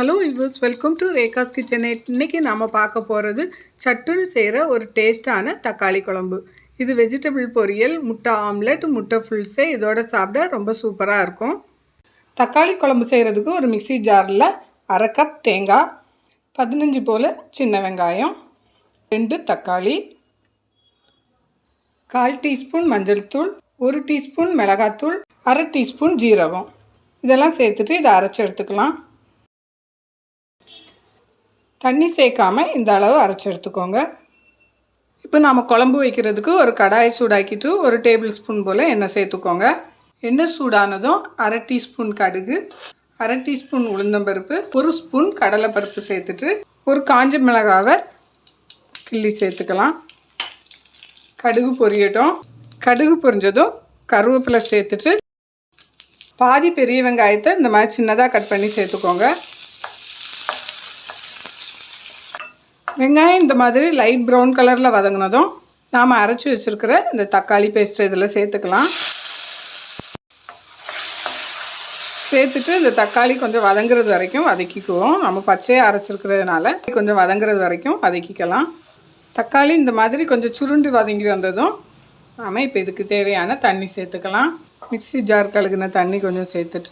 Hello viewers welcome to Rekha's kitchen இன்றைக்கி நாம் பார்க்க போகிறது சட்டுன்னு செய்கிற ஒரு டேஸ்ட்டான தக்காளி குழம்பு. இது வெஜிடபிள் பொரியல் முட்டை ஆம்லெட் முட்டை ஃபுல்ஸே இதோட சாப்பிட ரொம்ப சூப்பராக இருக்கும். தக்காளி குழம்பு செய்கிறதுக்கு ஒரு மிக்சி ஜாரில் அரை கப் தேங்காய் பதினஞ்சு போல் சின்ன வெங்காயம் ரெண்டு தக்காளி கால் டீஸ்பூன் மஞ்சள் தூள் ஒரு டீஸ்பூன் மிளகாத்தூள் அரை டீஸ்பூன் ஜீரகம். இதெல்லாம் சேர்த்துட்டு இதை அரைச்சி எடுத்துக்கலாம். தண்ணி சேர்க்காம இந்த அளவு அரைச்சி எடுத்துக்கோங்க. இப்போ நாம் குழம்பு வைக்கிறதுக்கு ஒரு கடாயை சூடாக்கிட்டு ஒரு டேபிள் ஸ்பூன் போல் எண்ணெய் சேர்த்துக்கோங்க. எண்ணெய் சூடானதும் அரை டீஸ்பூன் கடுகு அரை டீஸ்பூன் உளுந்தம்பருப்பு ஒரு ஸ்பூன் கடலைப்பருப்பு சேர்த்துட்டு ஒரு காஞ்ச மிளகாவை கிள்ளி சேர்த்துக்கலாம். கடுகு பொரியட்டும். கடுகு பொரிஞ்சதும் கருவேப்பிலை சேர்த்துட்டு பாதி பெரிய வெங்காயத்தை இந்த மாதிரி சின்னதாக கட் பண்ணி சேர்த்துக்கோங்க. வெங்காயம் இந்த மாதிரி லைட் ப்ரௌன் கலரில் வதங்கினதும் நாம் அரைச்சி வச்சுருக்கிற இந்த தக்காளி பேஸ்ட்டு இதில் சேர்த்துக்கலாம். சேர்த்துட்டு இந்த தக்காளி கொஞ்சம் வதங்குறது வரைக்கும் வதக்கிக்குவோம். நம்ம பச்சையாக அரைச்சிருக்கிறதுனால கொஞ்சம் வதங்குறது வரைக்கும் வதக்கிக்கலாம். தக்காளி இந்த மாதிரி கொஞ்சம் சுருண்டு வதங்கி வந்ததும் நாம் இப்போ இதுக்கு தேவையான தண்ணி சேர்த்துக்கலாம். மிக்ஸி ஜார் கழுகுன தண்ணி கொஞ்சம் சேர்த்துட்டு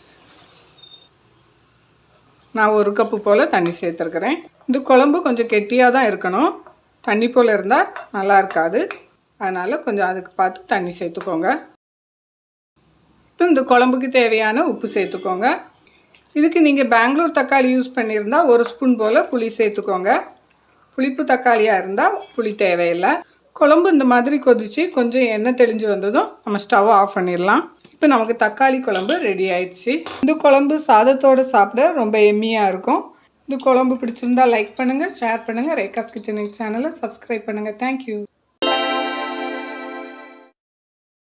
நான் ஒரு கப்பு போல் தண்ணி சேர்த்துருக்குறேன். இந்த குழம்பு கொஞ்சம் கெட்டியாக தான் இருக்கணும். தண்ணி போல் இருந்தால் நல்லா இருக்காது. அதனால் கொஞ்சம் அதுக்கு பார்த்து தண்ணி சேர்த்துக்கோங்க. இப்போ இந்த குழம்புக்கு தேவையான உப்பு சேர்த்துக்கோங்க. இதுக்கு நீங்கள் பெங்களூர் தக்காளி யூஸ் பண்ணியிருந்தால் ஒரு ஸ்பூன் போல் புளி சேர்த்துக்கோங்க. புளிப்பு தக்காளியாக இருந்தால் புளி தேவையில்லை. குழம்பு இந்த மாதிரி கொதித்து கொஞ்சம் எண்ணெய் தெளிஞ்சு வந்ததும் நம்ம ஸ்டவ் ஆஃப் பண்ணிடலாம். இப்போ நமக்கு தக்காளி குழம்பு ரெடி ஆயிடுச்சு. இந்த குழம்பு சாதத்தோடு சாப்பிட ரொம்ப எம்மியாக இருக்கும். இந்த குழம்பு பிடிச்சிருந்தா லைக் பண்ணுங்கள் ஷேர் பண்ணுங்கள் ரேகாஸ் கிச்சன் சேனலை சப்ஸ்கிரைப் பண்ணுங்கள் தேங்க்யூ